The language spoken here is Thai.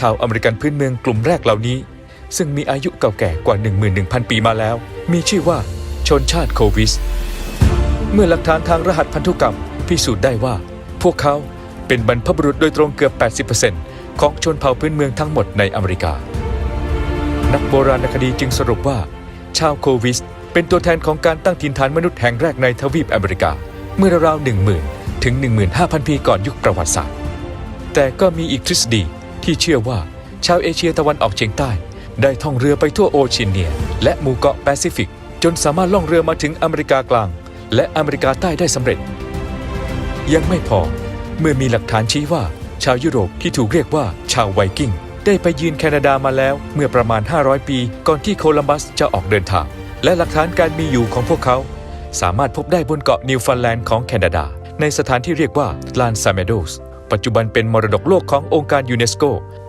ชาวอเมริกันพื้นเมืองกลุ่มแรกเหล่านี้ ซึ่งมีอายุเก่าแก่กว่า 11,000 ปีมาแล้ว มีชื่อว่าชนชาติโควิส เมื่อหลักฐานทางรหัสพันธุกรรมพิสูจน์ได้ว่า พวกเขาเป็นบรรพบุรุษโดยตรงเกือบ 80%ของชนเผ่าพื้นเมืองทั้งหมดในอเมริกา นักโบราณคดีจึงสรุปว่า ชาวโควิส เป็นตัวแทนของการตั้งถิ่นฐานมนุษย์แห่งแรกในทวีปอเมริกา เมื่อราวๆ10,000 ถึง 15,000 ปีก่อนยุคประวัติศาสตร์ แต่ก็มีอีกทฤษฎี ที่เชื่อว่าชาวเอเชียตะวันออกเฉียงใต้ ได้ท่องเรือไปทั่วโอเชียเนีย และหมู่เกาะแปซิฟิก จนสามารถล่องเรือมาถึงอเมริกากลาง และอเมริกาใต้ได้สำเร็จ ยังไม่พอเมื่อมีหลักฐานชี้ว่า ชาวยุโรปที่ถูกเรียกว่าชาวไวกิ้งได้ไปยืนแคนาดามาแล้วเมื่อประมาณ 500 ปี ก่อนที่โคลัมบัสจะออกเดินทาง และหลักฐานการมีอยู่ของพวกเขา สามารถพบได้บนเกาะนิวฟันแลนด์ของแคนาดา ในสถานที่เรียกว่าลานซาเมโดส ปัจจุบันเป็นมรดกโลกขององค์การยูเนสโก